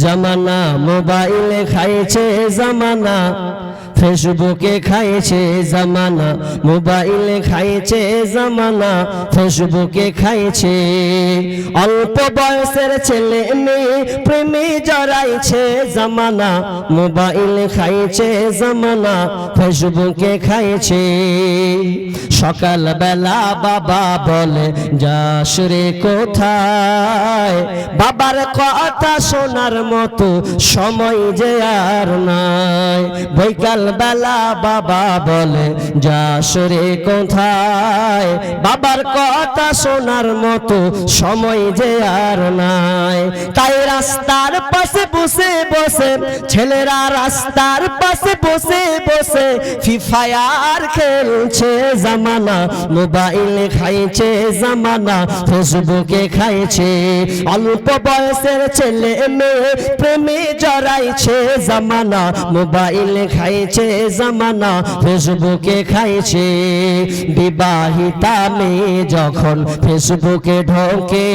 জামানা মোবাইলে খাইছে জামানা। ফেসবুকে খাইছে জামানা, মোবাইলে খাইছে জামানা, ফেসবুকে খাইছে। অল্প বয়সের ছেলে মেয়ে প্রেমে জড়াইছে জামানা, মোবাইলে খাইছে জামানা, ফেসবুকে খাইছে। সকাল বেলা বাবা বলে, যাস রে কোথায়? বাবার কথা শোনার মতো সময় যে আর নাই। বৈকাল বেলা বাবা বলে, যাস রে কোথায়? বাবার কথা শোনার মতো সময় যে আর নাই। তাই রাস্তার পাশে বসে বসে, ছেলেরা রাস্তার পাশে বসে বসে ফিফায়ার খেলছে জামানা, মোবাইলে খাইছে জামানা, ফেসবুকে খাইছে। অল্প বয়সের ছেলে মেয়ে প্রেমে জড়াইছে জামানা, মোবাইলে খাইছে জামানা, ফেসবুকে খাইছে। বিবাহিতা মেয়ে যখন ফেসবুকে ঢোকে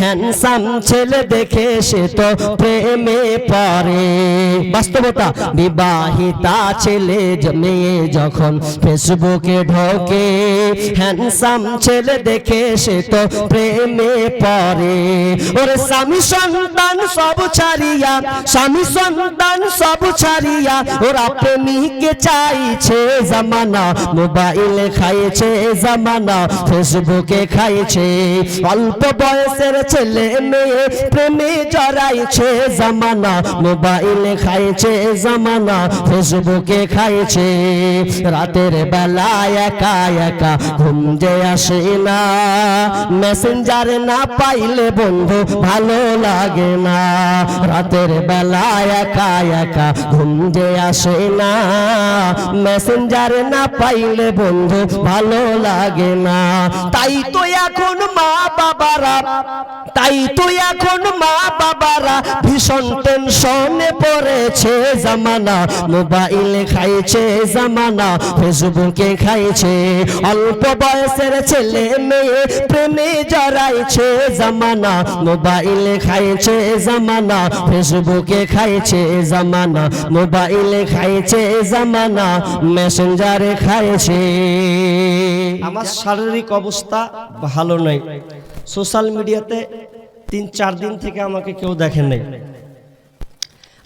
হ্যান্ডসাম ছেলে দেখে সে তো প্রেমে পড়ে। বাস্তবতা, বিবাহিতা ছেলে মেয়ে যখন ফেসবুকে ঢোকে হ্যান্ডসাম ছেলে দেখে সে তো প্রেমে পড়ে। ওরে স্বামী সন্তান সব ছাড়িয়া, স্বামী সন্তান সব ছাড়িয়া, ওরা প্রেমিকে চাইছে জামানা? মোবাইলে খাইছে জামানা ফেসবুকে খাইছে। অল্প বয়সের ছেলে মেয়ে প্রেমে জড়াইছে জামানা, মোবাইলে খাইছে জামানা ফেসবুকে খাইছে। রাতের বেলা একা একা ঘুম যে আসে না। মেসেঞ্জার না পাইলে বন্ধু ভালো লাগে না। রাতের বেলা একা একা ঘুম যে আসে না। মেসেঞ্জার না পাইলে বন্ধু ভালো লাগে না। তাই তো এখন মা বাবারা, তাই তো এখন মা বাবারা ভীষণ টেনশনে পড়েছে জামানা। মোবাইলে খাইছে জামানা ফেসবুকে খাইছে। অল্প বয়সের ছেলে মেয়ে প্রেমে জড়াইছে জামানা। মোবাইলে খাইছে জামানা ফেসবুকে খাইছে জামানা। মোবাইলে খাইছে জামানা মেসেঞ্জারে খাইছে আমার শারীরিক অবস্থা ভালো নয়। সোশ্যাল মিডিয়াতে তিন, চার দিন থেকে আমাকে কেউ দেখেন নাই।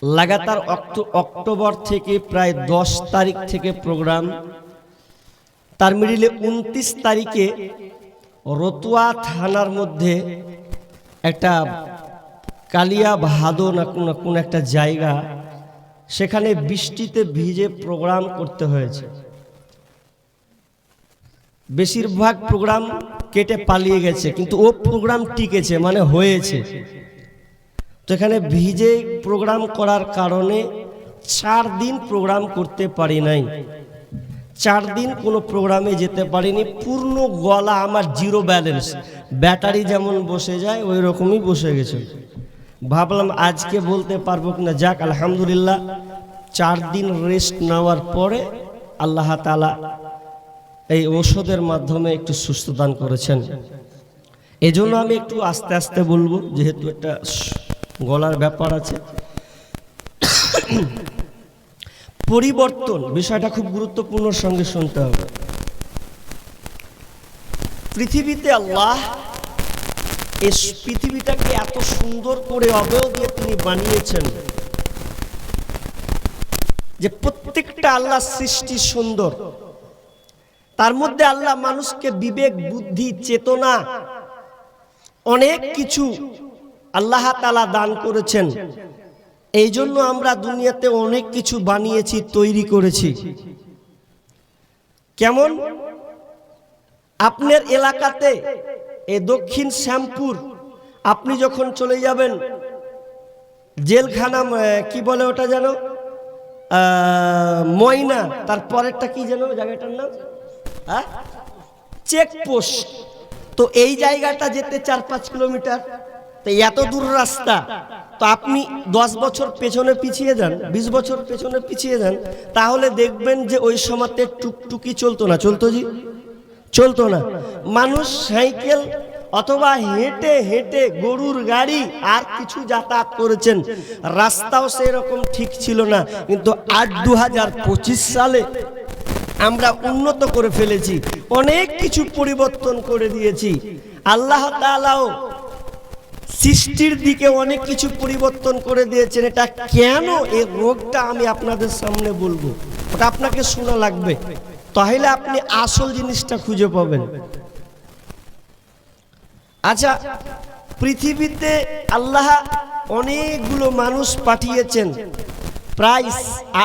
লাগাতার অক্টো- অক্টোবর থেকে প্রায় দশ তারিখ থেকে প্রোগ্রাম তার মিডিলে উনত্রিশ তারিখে রতুয়া থানার মধ্যে একটা কালিয়া ভাদো না কোন একটা জায়গা সেখানে বৃষ্টিতে ভিজে প্রোগ্রাম করতে হয়েছে। বেশিরভাগ প্রোগ্রাম কেটে পালিয়ে গেছে, কিন্তু ও প্রোগ্রাম টিকেছে মানে হয়েছে। তো এখানে ভিজে প্রোগ্রাম করার কারণে চার দিন প্রোগ্রাম করতে পারি নাই। চার দিন কোনো প্রোগ্রামে যেতে পারিনি, পূর্ণ গলা আমার জিরো ব্যালেন্স ব্যাটারি যেমন বসে যায়, ওই রকমই বসে গেছে। ভাবলাম আজকে বলতে পারব কিনা, যাক, আলহামদুলিল্লাহ, চার দিন রেস্ট নেওয়ার পরে আল্লাহ তালা এই ওষুধের মাধ্যমে একটু সুস্থ দান করেছেন। এজন্য আমি একটু আস্তে আস্তে বলব, যেহেতু একটা গলার ব্যাপার আছে। পরিবর্তন, বিষয়টা খুব গুরুত্বপূর্ণ সঙ্গে শুনতে হবে। পৃথিবীতে আল্লাহ এই পৃথিবীটাকে এত সুন্দর করে অবয়ব দিয়ে তিনি বানিয়েছেন যে প্রত্যেকটা আল্লাহ সৃষ্টি সুন্দর। তার মধ্যে আল্লাহ মানুষকে বিবেক, বুদ্ধি, চেতনা, অনেক কিছু আল্লাহ তালা দান করেছেন। এই জন্য আমরা দুনিয়াতে অনেক কিছু বানিয়েছি, তৈরি করেছি। কেমন? আপনার এলাকাতে এ দক্ষিণ শ্যামপুর, আপনি যখন চলে যাবেন জেলখানা কি বলে ওটা যেন? ময়না, তার পরেরটা কি যেন জায়গাটার নাম? হ্যাঁ চেকপোস্ট। তো এই জায়গাটা যেতে চার পাঁচ কিলোমিটার। তো এত দূর রাস্তা। তো আপনি দশ বছর পেছনে পিছিয়ে যান, বিশ বছর পেছনে পিছিয়ে যান, তাহলে দেখবেন যে ওই সময়তে টুকটুকি চলতো না। চলতো জি? চলতো না। মানুষ সাইকেল অথবা হেঁটে হেঁটে গরুর গাড়ি আর কিছু যাতায়াত করেছেন। রাস্তাও সেরকম ঠিক ছিল না। কিন্তু আজ দু সালে আমরা উন্নত করে ফেলেছি। অনেক কিছু পরিবর্তন করে দিয়েছি। আল্লাহ তাআলাও সৃষ্টির দিকে অনেক কিছু পরিবর্তন করে দিয়েছেন। এটা কেন এই রোগটা আমি আপনাদের সামনে বলব? ওটা আপনাকে শোনা লাগবে। তাহলে আপনি আসল জিনিসটা খুঁজে পাবেন। আচ্ছা পৃথিবীতে আল্লাহ অনেকগুলো মানুষ পাঠিয়েছেন। প্রায়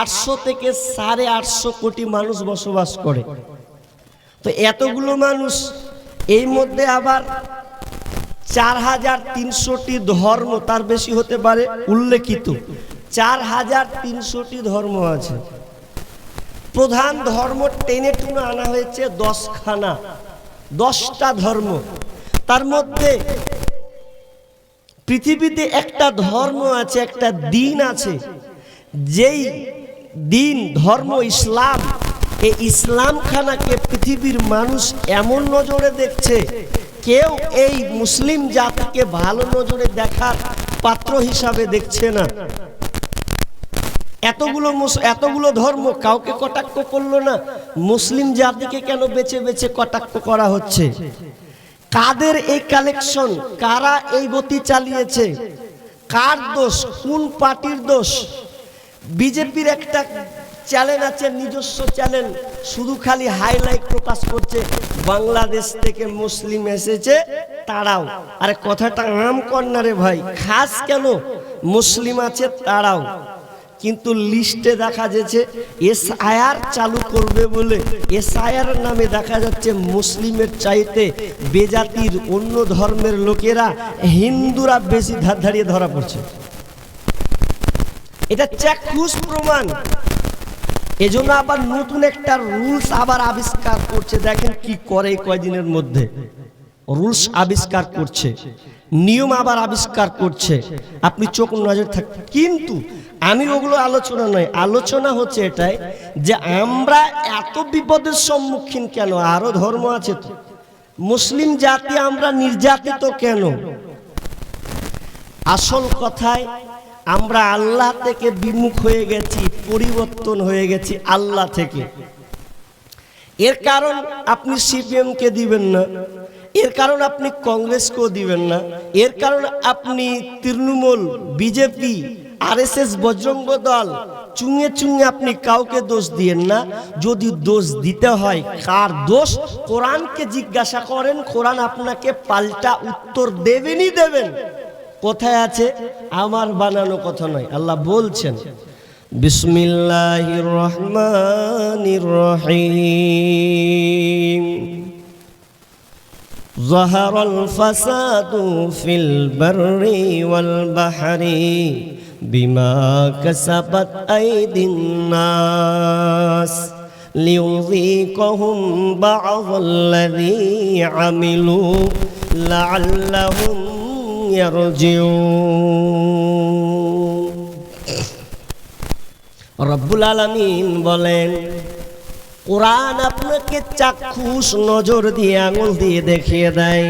আটশো থেকে সাড়ে আটশো কোটি মানুষ বসবাস করে। তো এতগুলো মানুষ এই মধ্যে আবার চার হাজার তিনশোটি ধর্ম তার বেশি হতে পারে, উল্লেখিত। চার হাজার তিনশোটি ধর্ম আছে। প্রধান ধর্ম টেনে টুনে আনা হয়েছে দশখানা, দশটা ধর্ম। তার মধ্যে পৃথিবীতে একটা ধর্ম আছে, একটা দিন আছে। যেই দিন ধর্ম ইসলাম, এই ইসলাম খানাকে পৃথিবীর মানুষ এমন নজরে দেখছে, কেউ এই মুসলিম জাতিকে ভালো নজরে দেখার পাত্র হিসাবে দেখছে না। এতগুলো এতগুলো ধর্ম কাউকে কটাক্ষ করল না। মুসলিম জাতিকে কেন বেছে বেছে কটাক্ষ করা হচ্ছে? কাদের এই কালেকশন কারা এই গতি চালিয়েছে? কার দোষ? কোন পার্টির দোষ? বিজেপির একটা চ্যানেল আছে, নিজস্ব চ্যানেল শুধু খালি হাইলাইট প্রকাশ করছে, বাংলাদেশ থেকে মুসলিম এসেছে, তারাও। আরে কথাটা আম কন্যারে ভাই, খাস কেন? মুসলিম আছে, তারাও। কিন্তু লিস্টে দেখা যাচ্ছে এস আয়ার চালু করবে বলে এস আয়ার নামে দেখা যাচ্ছে মুসলিমের চাইতে বেজাতির অন্য ধর্মের লোকেরা হিন্দুরা বেশি ধার ধারিয়ে ধরা পড়ছে। এটা চাক্ষুষ প্রমাণ। এজন্য আবার নতুন একটা রুলস আবার আবিষ্কার করছে। দেখেন কি করে কয়দিনের মধ্যে। রুলস আবিষ্কার করছে, নিয়ম আবার আবিষ্কার করছে। আপনি চোখ নজর থাক কিন্তু আমি ওগুলো আলোচনা নয়। আলোচনা হচ্ছে এটাই যে আমরা এত বিপদের সম্মুখীন কেন? আরও ধর্ম আছে তো। মুসলিম জাতি আমরা নির্যাতিত কেন? আসল কথায় আমরা আল্লাহ থেকে বিমুখ হয়ে গেছি, পরিবর্তন হয়ে গেছি আল্লাহ থেকে। এর কারণ আপনি সিপিএম কে দিবেন না এর কারণ আপনি কংগ্রেসকেও দিবেন না। এর কারণ আপনি তৃণমূল, বিজেপি, আরএসএস, বজরঙ্গ দল, চুঙে চুঙে আপনি কাউকে দোষ দিয়েন না। যদি দোষ দিতে হয়, কার দোষ? কোরআনকে জিজ্ঞাসা করেন, কোরআন আপনাকে পাল্টা উত্তর দেবেনই দেবেন। কোথায় আছে? আমার বানানো কথা নয়, আল্লাহ বলছেন, বিসমিল্লাহির রহমানির রহিম। ظهر الفساد في البر والبحر بما كسبت أيدي الناس ليذيقهم بعض الذي عملوا لعلهم يرجعون রব্বুল আলামিন বলেন কোরআন আপনাকে চাক্ষুষ নজর দিয়ে আঙুল দিয়ে দেখিয়ে দেয়।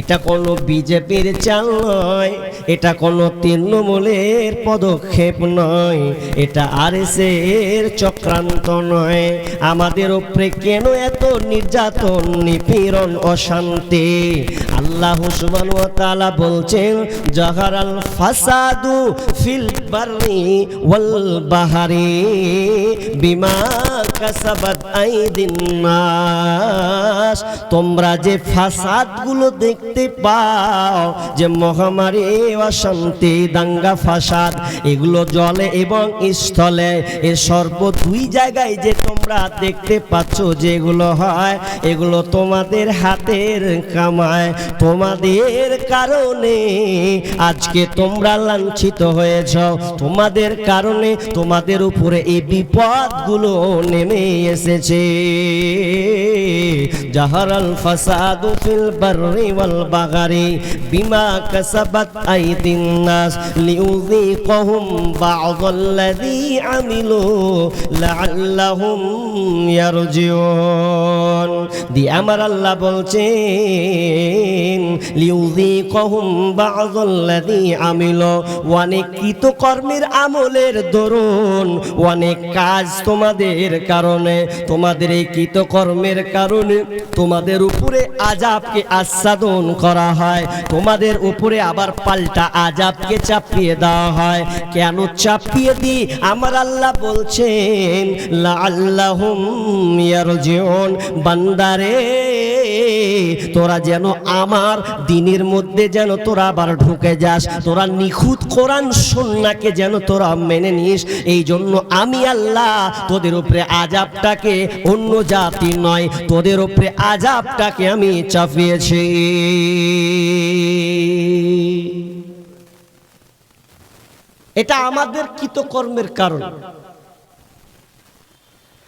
এটা কোনো বিজেপির চাল নয়, এটা কোনো তৃণমূলের পদক্ষেপ নয়, এটা আর এর চক্রান্ত নয়। আমাদের উপরে কেন এত নির্যাতন, নিপীড়ন, অশান্তি? আল্লাহ সুবহান ওয়া তাআলা বলছেন জাহারাল ফাসাদু ফিল বাররি ওয়াল বাহারি বিমা কাসাবাত আইদিন তোমরা যে ফাসাদগুলো দেখতে পাও। যে মহামারী অশান্তি, দাঙ্গা, ফাসাদ, এগুলো জলে এবং স্থলে এর সর্ব দুই জায়গায় যে তোমরা দেখতে পাচ্ছ যেগুলো হয়, এগুলো তোমাদের হাতের কামায়, তোমাদের কারণে আজকে তোমরা লাঞ্ছিত হয়েছ। তোমাদের কারণে তোমাদের উপরে এই বিপদগুলো নেমে এসেছে। জাহারাল ফাসাদু ফিল বাররি ওয়াল বাগারি বিমা কাসাবাত আইদিন নাস লিউযিকহুম বা'দাল্লাযী আমিলু লাআল্লাহুম ইয়ারজিউন। দি আমার আল্লাহ বলছেন, লিউযিকহুম বা'দাল্লাযী আমিলু, অনেক কৃতকর্মের আমলের দরুন, অনেক কাজ তোমাদের কারণে, তোমাদের এই কৃতকর্মের কারণে তোমাদের উপরে আজাবকে আস্বাদন করা হয়। তোমাদের উপরে আবার পাল্টা আজাবকে চাপিয়ে দেওয়া হয়। কেন চাপিয়ে দি আমার আল্লাহ বলছেন ইয়ারজিউন। বান্দারে, তোরা যেন আমার দিনের মধ্যে যেন তোরা আবার ঢুকে যাস। তোরা নিখুঁত কোরআন সন্নাকে যেন তোরা মেনে নিস। এই জন্য আমি আল্লাহ তোদের উপরে আজাবটাকে অন্য জাতি নয়, তোদের উপরে আজাবটাকে আমি চাপিয়েছি। এটা আমাদের কৃতকর্মের কারণ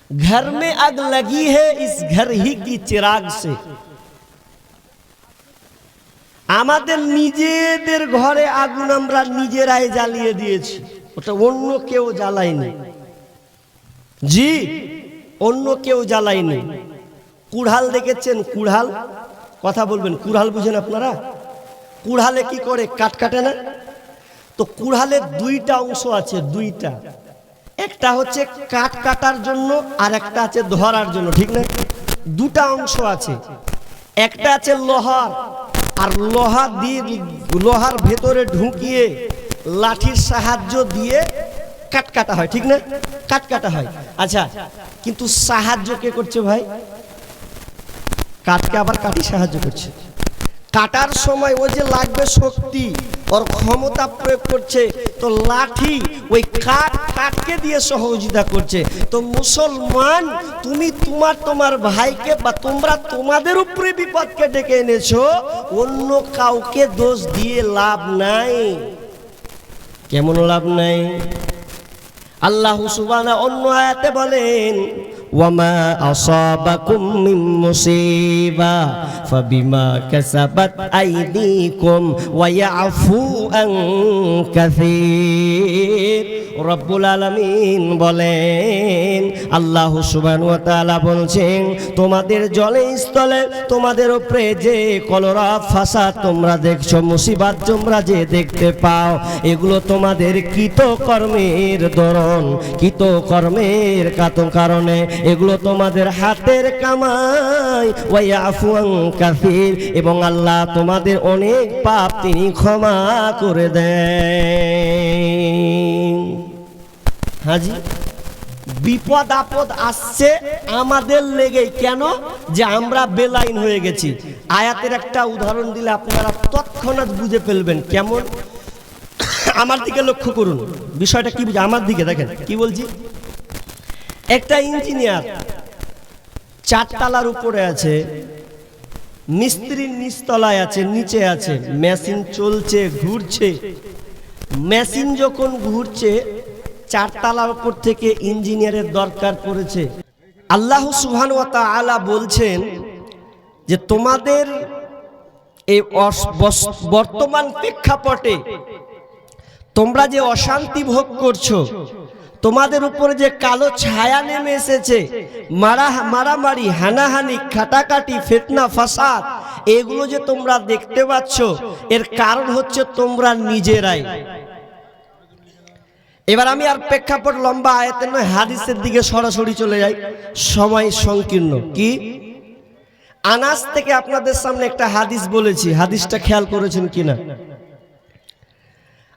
घर में आग लगी है इस घर ही की चिराग से আমাদের নিজেদের ঘরে আগুন আমরা নিজেরাই জ্বালিয়ে দিয়েছি ওটা অন্য কেউ জ্বালায়নি জি অন্য কেউ জ্বালায়নি কুড়াল দেখেছেন কুড়াল কথা বলবেন, কুড়াল বুঝেন আপনারা? কুড়ালে কি করে? কাট কাটে না? তো কুড়ালের দুইটা অংশ আছে, দুইটা। একটা হচ্ছে কাঠ কাটার জন্য, আর একটা আছে ধরার জন্য, ঠিক না? দুটা অংশ আছে। একটা আছে লোহার, আর লোহা দিয়ে লোহার ভেতরে ঢুকিয়ে লাঠির সাহায্য দিয়ে কাট কাটা হয়, ঠিক না? কাট কাটা হয়। আচ্ছা কিন্তু সাহায্য কে করছে ভাই? কাঠকে আবার কাটি সাহায্য করছে। কাটার সময় ও যে লাগবে শক্তি, ওর ক্ষমতা প্রয়োগ করছে, তো লাঠি ওই কাঠ কাঠকে দিয়ে সহযোগিতা করছে। তো মুসলমান, তুমি তোমার তোমার ভাইকে বা তোমরা তোমাদের উপরে বিপদকে ডেকে এনেছো, অন্য কাউকে দোষ দিয়ে লাভ নাই। কেমন লাভ নাই? আল্লাহ সুবানা অন্য আয়াতে বলেন আসাবাকুম মিন মুসিবা ফাবিমা কাসাবাত আইদিকুম ওয়া ইয়াফু আন কাসীর রব্বুল আলামিন বলেন, আল্লাহ তাআলা বলছেন, তোমাদের জলে স্থলে তোমাদের উপরে যে কলরা ফাসা তোমরা দেখছ, মুসিবাত তোমরা যে দেখতে পাও, এগুলো তোমাদের কৃতকর্মের দরন কৃতকর্মের কাত কারণে এগুলো তোমাদের হাতের কামাই। ওয়াইয়াফু আন কাসীর। এবং আল্লাহ তোমাদের অনেক পাপ তিনি ক্ষমা করে দেন। হাজি, বিপদ আপদ আসছে আমাদের লেগেই কেন? যে আমরা বেলাইন হয়ে গেছি। আয়াতের একটা উদাহরণ দিলে আপনারা তৎক্ষণাৎ বুঝে ফেলবেন কেমন। আমার দিকে লক্ষ্য করুন। বিষয়টা কি বুঝে? আমার দিকে দেখেন। কি বলছি? একটা ইঞ্জিনিয়ার, চারতলার উপরে আছে, মিস্ত্রির নিচতলায় আছে, নিচে আছে, মেশিন চলছে, ঘুরছে। মেশিন যখন ঘুরছে, চারতলার উপর থেকে ইঞ্জিনিয়ারের দরকার পড়েছে। আল্লাহ সুবহান তাআলা বলছেন যে, তোমাদের এই বর্তমান প্রেক্ষাপটে তোমরা যে অশান্তি ভোগ করছ তোমাদের উপরে যে কালো ছায়া নেমে এসেছে, মারা, মারামারি, হানাহানি খাটাকাটি ফেতনা, ফাসাদ, এগুলো যে তোমরা দেখতে পাচ্ছ, এর কারণ হচ্ছে তোমরা নিজেরাই। এবার আমি আর প্রেক্ষাপট লম্বা আয়াতের নয়, হাদিসের দিকে সরাসরি চলে যাই, সময় সংকীর্ণ। কি? আনাস থেকে আপনাদের সামনে একটা হাদিস বলেছি, হাদিসটা খেয়াল করেছেন কিনা?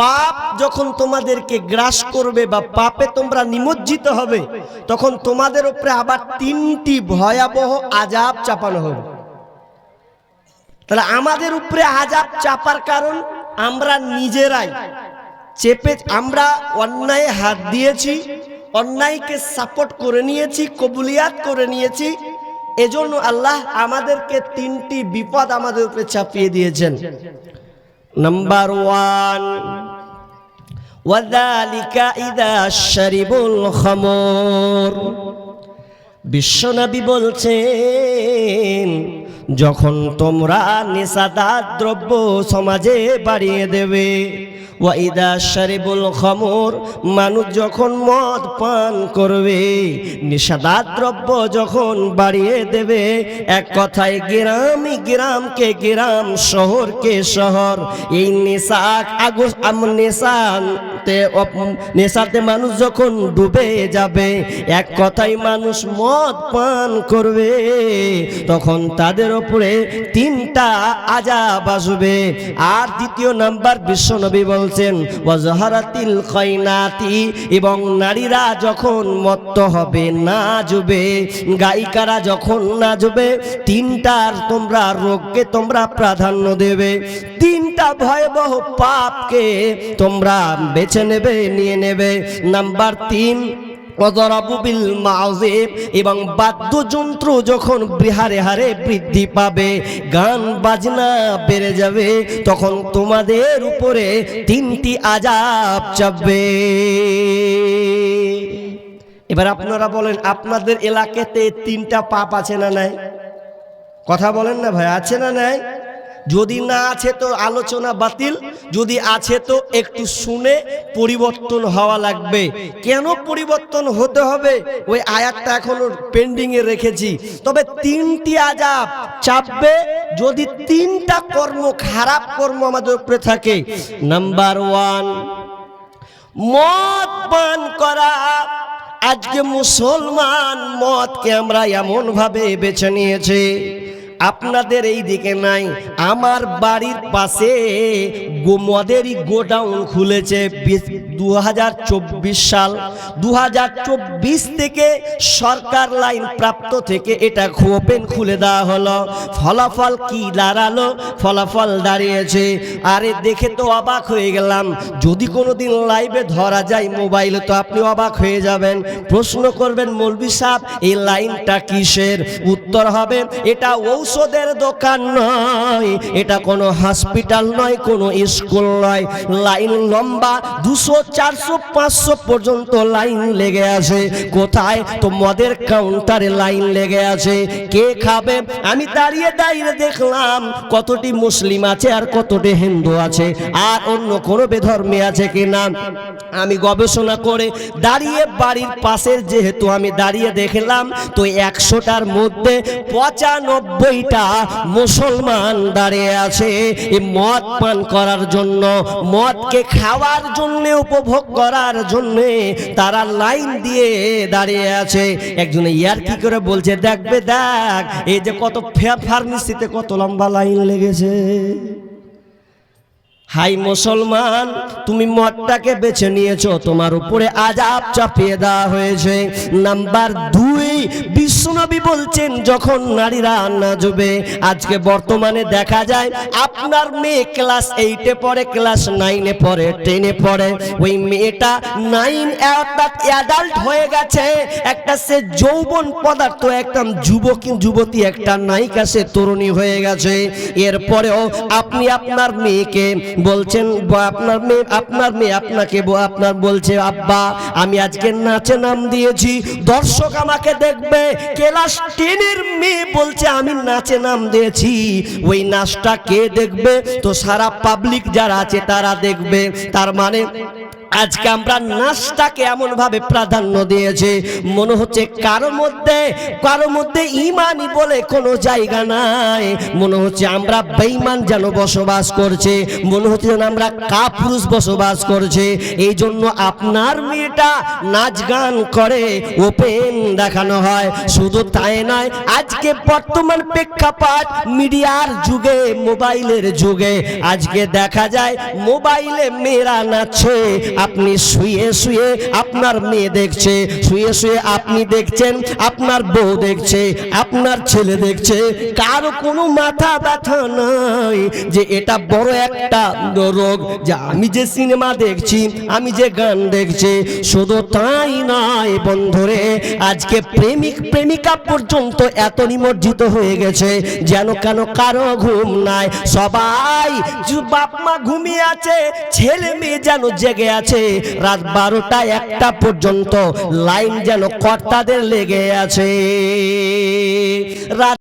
পাপ যখন তোমাদেরকে গ্রাস করবে বা পাপে তোমরা নিমজ্জিত হবে, তখন তোমাদের উপরে আবার তিনটি ভয়াবহ আজাব চাপানো হবে। তাহলে আমাদের উপরে আজাব চাপার কারণ আমরা নিজেরাই। চেপে আমরা অন্যায় হাত দিয়েছি, অন্যায়কে সাপোর্ট করে নিয়েছি, কবুলিয়াত করে নিয়েছি, এজন্য আল্লাহ আমাদেরকে তিনটি বিপদ আমাদের উপরে চাপিয়ে দিয়েছেন। নাম্বার ওয়ান ওয়াদালিকা ইদা শারিবুল খামর। বিশ্বনবী বলছেন যখন তোমরা নেশাদার দ্রব্য সমাজে বাড়িয়ে দেবে ওয়াইদা শারিবুল খমর, মানুষ যখন মদ পান করবে নেশাদার দ্রব্য যখন বাড়িয়ে দেবে, এক কথায় গ্রামই গ্রামকে গ্রাম শহরকে শহর এই নেশা আগস, আম নেশাতে নেশাতে মানুষ যখন ডুবে যাবে, এক কথায় মানুষ মদ পান করবে, তখন তাদের উপরে তিনটা আজাব আসবে। আর দ্বিতীয় নাম্বার বিশ্বনবী বলছেন, ওয়াজহারাতিল খয়নাতি এবং নারীরা যখন মত্ত হবে নাচবে গায়িকারা যখন নাচবে তিনটার তোমরা রোগকে তোমরা প্রাধান্য দেবে। তিনটা ভয়াবহ পাপকে তোমরা বেছে নেবে, নিয়ে নেবে। নাম্বার তিন অদরাবু বিল মাউজিব, এবং বাদ্যযন্ত্র যখন বিহারে হারে বৃদ্ধি পাবে, গান বাজনা বেড়ে যাবে, তখন তোমাদের উপরে তিনটি আজাব চাপবে। এবার আপনারা বলেন, আপনাদের এলাকাতে তিনটা পাপ আছে না নাই? কথা বলেন না ভাই, আছে না নাই? যদি না আছে তো আলোচনা বাতিল, যদি আছে তো একটু শুনে পরিবর্তন হওয়া লাগবে। কেন পরিবর্তন হতে হবে? ওই আয়াতটা এখনও পেন্ডিং এ রেখেছি। তবে তিনটি আজাব চাপবে, যদি তিনটা কর্ম, খারাপ কর্ম আমাদের উপরে থাকে। নাম্বার ওয়ান মদ পান করা। আজকে মুসলমান মদকে আমরা এমন ভাবে বেছে নিয়েছে। আপনাদের এই দিকে নাই, আমার বাড়ির পাশে মদেরই গোডাউন খুলেছে দু হাজার চব্বিশ সাল। দু হাজার চব্বিশ থেকে সরকার লাইন প্রাপ্ত থেকে এটা ওপেন খুলে দেওয়া হলো। ফলাফল কি দাঁড়াল? ফলাফল দাঁড়িয়েছে। আরে দেখে তো অবাক হয়ে গেলাম। যদি কোনো দিন লাইভে ধরা যায় মোবাইলে, তো আপনি অবাক হয়ে যাবেন। প্রশ্ন করবেন মৌলবি সাহেব, এই লাইনটা কিসের? উত্তর হবে, এটা ঔষধের দোকান নয়। এটা কোনো হসপিটাল নয়, কোনো স্কুল নয়। লাইন লম্বা দুশো, চারশো, পাঁচশো পর্যন্ত লাইন লেগে আছে। কোথায়? তো মদের কাউন্টারে লাইন লেগে আছে। কে খাবে? আমি দাঁড়িয়ে দাঁড়িয়ে দেখলাম কতটি মুসলিম আছে আর কতটি হিন্দু আছে। আর অন্য কোনো বেধর্মী আছে কি না আমি গবেষণা করে দাঁড়িয়ে বাড়ির পাশের যেহেতু আমি দাঁড়িয়ে দেখলাম, তো একশোটার মধ্যে পঁচানব্বইটা মুসলমান দাঁড়িয়ে আছে। এই মদ পান করার জন্য, মদকে খাওয়ার জন্য, উপভোগ করার জন্য তারা লাইন দিয়ে দাঁড়িয়ে আছে। একজন ইয়ার কি করে বলছে, দেখবে, দেখ, এই যে কত ফার্মেসিতে কত লম্বা লাইন লেগেছে। হাই মুসলমান, তুমি মদটাকে বেছে নিয়েছো, তোমার উপরে আজাব চাপিয়ে দেওয়া হয়েছে। নাম্বার দুই বিশ্বনবী বলছেন, যখন নারীরা নাচবে আজকে বর্তমানে দেখা যায়, আপনার মেয়ে ক্লাস এইটে পড়ে, ক্লাস নাইনে পড়ে টেনে পড়ে। ওই মেয়েটা নাইন অর্থাৎ অ্যাডাল্ট হয়ে গেছে। একটা সে যৌবন পদার্থ, একটা যুবক, যুবতী, একটা নায়িকা সে তরুণী হয়ে গেছে। এরপরেও আপনি আপনার মেয়েকে বলছেন আপনার মেয়ে আপনার মেয়ে আপনাকে আপনার বলছে, আব্বা, আমি আজকে নাচে নাম দিয়েছি, দর্শক আমাকে দেখবে, ক্লাস টেনের মেয়ে বলছে, আমি নাচে নাম দিয়েছি। ওই নাচটা কে দেখবে? তো সারা পাবলিক যারা আছে তারা দেখবে। তার মানে আজকে আমরা নাচটাকে এমন ভাবে প্রাধান্য দিয়েছে। মনে হচ্ছে কারও মধ্যে কারও মধ্যে ইমানই বলে কোনো জায়গা নাই। মনে হচ্ছে আমরা বেঈমান যেন বসবাস করছে। মনে হচ্ছে যেন আমরা কাপুরুষ বসবাস করছে। এই জন্য আপনার মেয়েটা নাচ গান করে, ওপেন দেখানো হয়। শুধু তাই নয়, আজকে বর্তমান প্রেক্ষাপট মিডিয়ার যুগে, মোবাইলের যুগে। আজকে দেখা যায় মোবাইলে মেয়েরা নাচছে। আপনি শুয়ে শুয়ে আপনার মেয়ে দেখছে, শুয়ে শুয়ে আপনি দেখছেন, আপনার বউ দেখছে, আপনার ছেলে দেখছে, কারও কোনো মাথা ব্যথা নাই যে এটা বড় একটা রোগ। যে আমি যে সিনেমা দেখছি, আমি যে গান দেখছি, শুধু তাই নয় বন্ধুরে, আজকে প্রেমিক, প্রেমিকা পর্যন্ত এত নিমজ্জিত হয়ে গেছে, যেন কেন কারও ঘুম নাই। সবাই, বাপ মা ঘুমিয়ে আছে, ছেলে মেয়ে যেন জেগে আছে রাত বারোটা একটা পর্যন্ত লাইন যেন কর্তাদের লেগে আছে। রাত